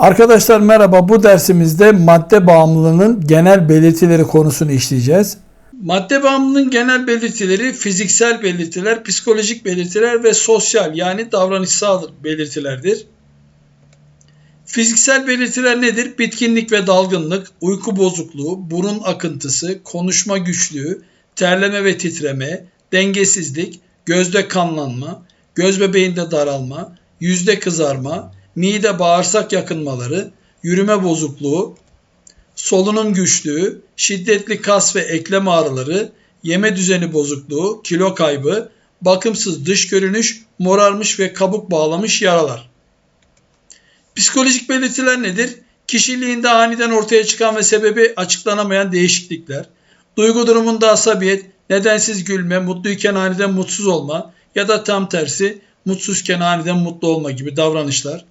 Arkadaşlar merhaba. Bu dersimizde madde bağımlılığının genel belirtileri konusunu işleyeceğiz. Madde bağımlılığının genel belirtileri fiziksel belirtiler, psikolojik belirtiler ve sosyal yani davranışsal belirtilerdir. Fiziksel belirtiler nedir? Bitkinlik ve dalgınlık, uyku bozukluğu, burun akıntısı, konuşma güçlüğü, terleme ve titreme, dengesizlik, gözde kanlanma, göz bebeğinde daralma, yüzde kızarma, mide bağırsak yakınmaları, yürüme bozukluğu, solunum güçlüğü, şiddetli kas ve eklem ağrıları, yeme düzeni bozukluğu, kilo kaybı, bakımsız dış görünüş, morarmış ve kabuk bağlamış yaralar. Psikolojik belirtiler nedir? Kişiliğinde aniden ortaya çıkan ve sebebi açıklanamayan değişiklikler, duygu durumunda asabiyet, nedensiz gülme, mutluyken aniden mutsuz olma ya da tam tersi mutsuzken aniden mutlu olma gibi davranışlar,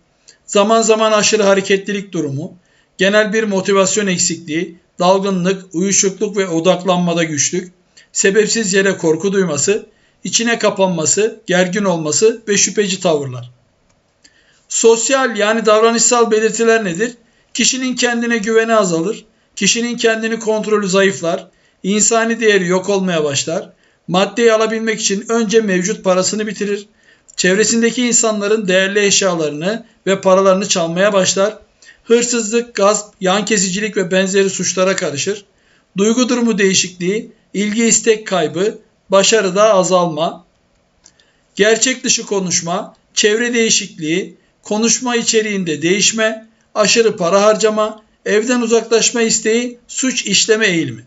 zaman zaman aşırı hareketlilik durumu, genel bir motivasyon eksikliği, dalgınlık, uyuşukluk ve odaklanmada güçlük, sebepsiz yere korku duyması, içine kapanması, gergin olması ve şüpheci tavırlar. Sosyal yani davranışsal belirtiler nedir? Kişinin kendine güveni azalır, kişinin kendini kontrolü zayıflar, insani değeri yok olmaya başlar, maddeyi alabilmek için önce mevcut parasını bitirir, çevresindeki insanların değerli eşyalarını ve paralarını çalmaya başlar, hırsızlık, gasp, yan kesicilik ve benzeri suçlara karışır, duygu durumu değişikliği, ilgi istek kaybı, başarıda azalma, gerçek dışı konuşma, çevre değişikliği, konuşma içeriğinde değişme, aşırı para harcama, evden uzaklaşma isteği, suç işleme eğilimi.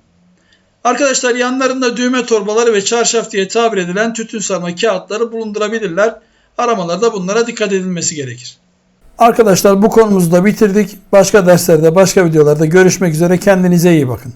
Arkadaşlar yanlarında düğme torbaları ve çarşaf diye tabir edilen tütün sarma kağıtları bulundurabilirler. Aramalarda bunlara dikkat edilmesi gerekir. Arkadaşlar bu konumuzu da bitirdik. Başka derslerde, başka videolarda görüşmek üzere. Kendinize iyi bakın.